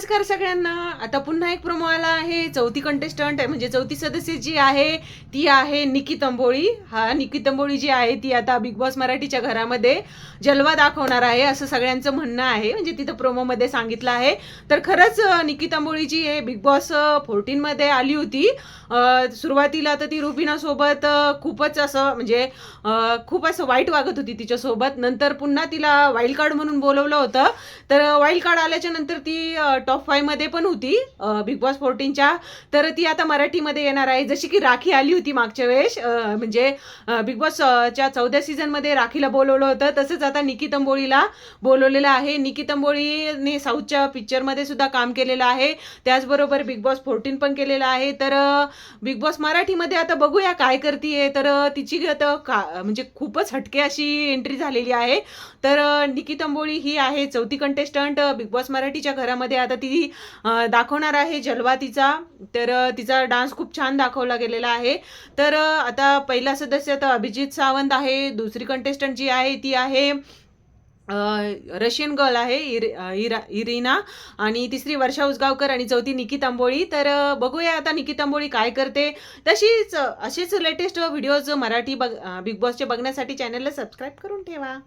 नमस्कार सगळ्यांना. आता पुन्हा एक प्रोमो आला आहे. चौथी कंटेस्टंट म्हणजे चौथी सदस्य जी आहे ती आहे निकी तंबोळी हा निकी तंबोळी जी आहे ती आता बिग बॉस मराठीच्या घरामध्ये जलवा दाखवणार आहे असं सगळ्यांचं म्हणणं आहे. म्हणजे तिथं प्रोमोमध्ये सांगितलं आहे. तर खरंच निकी तंबोळी जी आहे बिग बॉस फोर्टीनमध्ये आली होती. सुरुवातीला तर ती रुबिनासोबत खूपच असं म्हणजे खूप असं वाईट वागत होती तिच्यासोबत. नंतर पुन्हा तिला वाईल्ड कार्ड म्हणून बोलवलं होतं. तर वाईल्ड कार्ड आल्याच्यानंतर ती टॉप फाईव्हमध्ये पण होती. बिग बॉस फोर्टीनच्या तर ती आता मराठीमध्ये येणार आहे. जशी की राखी आली होती मागच्या वेळेस. म्हणजे बिग बॉसच्या चौथ्या राखीला बोलवलं होतं. तसंच आता निकी तंबोळीला बोलवलेलं आहे. निकी तंबोळीने साऊथच्या पिक्चरमध्ये सुद्धा काम केलेलं आहे. त्याचबरोबर बिग बॉस फोर्टीन पण केलेलं आहे. तर बिग बॉस मराठीमध्ये आता बघूया काय करतीये. तर तिची आता का म्हणजे खूपच हटके अशी एंट्री झालेली आहे. तर निकी तंबोळी ही आहे चौथी कंटेस्टंट बिग बॉस मराठीच्या घरामध्ये आता ती दाखवणार आहे जलवा तिचा. तर तिचा डान्स खूप छान दाखवला गेलेला आहे. तर आता पहिला सदस्य तर अभिजित सावंत आहे. दुसरी कंटेस्टंट जी आहे ती आहे रशियन गर्ल आहे इर- इरा इरिना. आणि तिसरी वर्षा उसगावकर आणि चौथी निकी तांबोळी तर बघूया आता निकी तांबोळी काय करते. तशीच असेच लेटेस्ट व्हिडिओज मराठी बघ बिग बॉसचे बघण्यासाठी चॅनलला सबस्क्राईब करून ठेवा.